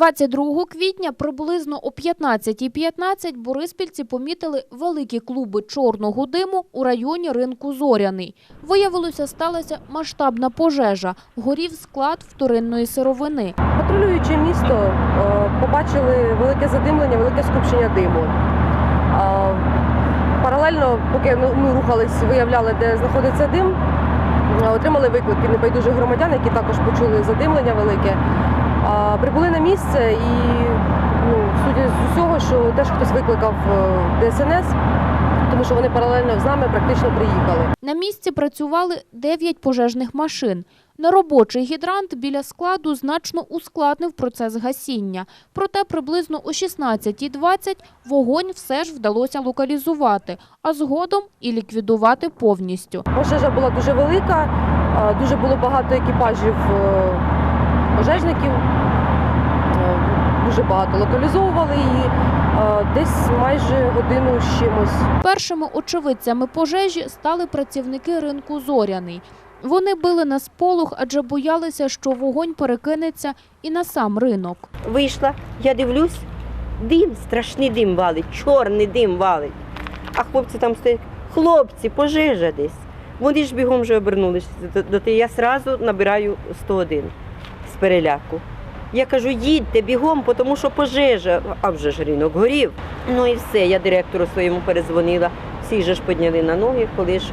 22 квітня приблизно о 15.15 бориспільці помітили великі клуби чорного диму у районі ринку Зоряний. Виявилося, сталася масштабна пожежа. Горів склад вторинної сировини. Патрулюючи місто, е, побачили велике задимлення, велике скупчення диму. Паралельно, поки ми рухались, виявляли, де знаходиться дим, е, отримали виклик від небайдужих громадян, які також почули задимлення велике. Прибули на місце і, ну, судя з усього, що теж хтось викликав е, ДСНС, тому що вони паралельно з нами практично приїхали. На місці працювали 9 пожежних машин. Неробочий гідрант біля складу значно ускладнив процес гасіння. Проте приблизно о 16.20 вогонь все ж вдалося локалізувати, а згодом і ліквідувати повністю. Пожежа була дуже велика, дуже було багато екіпажів е, пожежників, е, дуже багато локалізовували її, е, десь майже годину з чимось. Першими очевидцями пожежі стали працівники ринку Зоряний. Вони били на сполох, адже боялися, що вогонь перекинеться і на сам ринок. Вийшла, я дивлюсь, дим, страшний дим валить, чорний дим валить. А хлопці там стоять, хлопці, пожежа десь. Вони ж бігом вже обернулися. Я одразу набираю 101 з переляку. Я кажу, їдьте бігом, тому що пожежа, а вже ж ринок горів. Ну і все, я директору своєму перезвонила. Всі же ж підняли на ноги, коли ж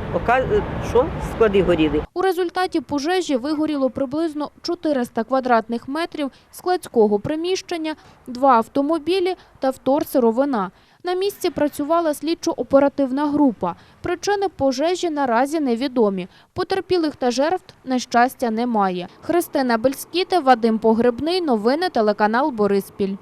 що склади горіли. У результаті пожежі вигоріло приблизно 400 квадратних метрів складського приміщення, два автомобілі та вторсировина. На місці працювала слідчо-оперативна група. Причини пожежі наразі невідомі. Потерпілих та жертв, на щастя, немає. Христина Бельскіте, Вадим Погребний. Новини телеканал Бориспіль.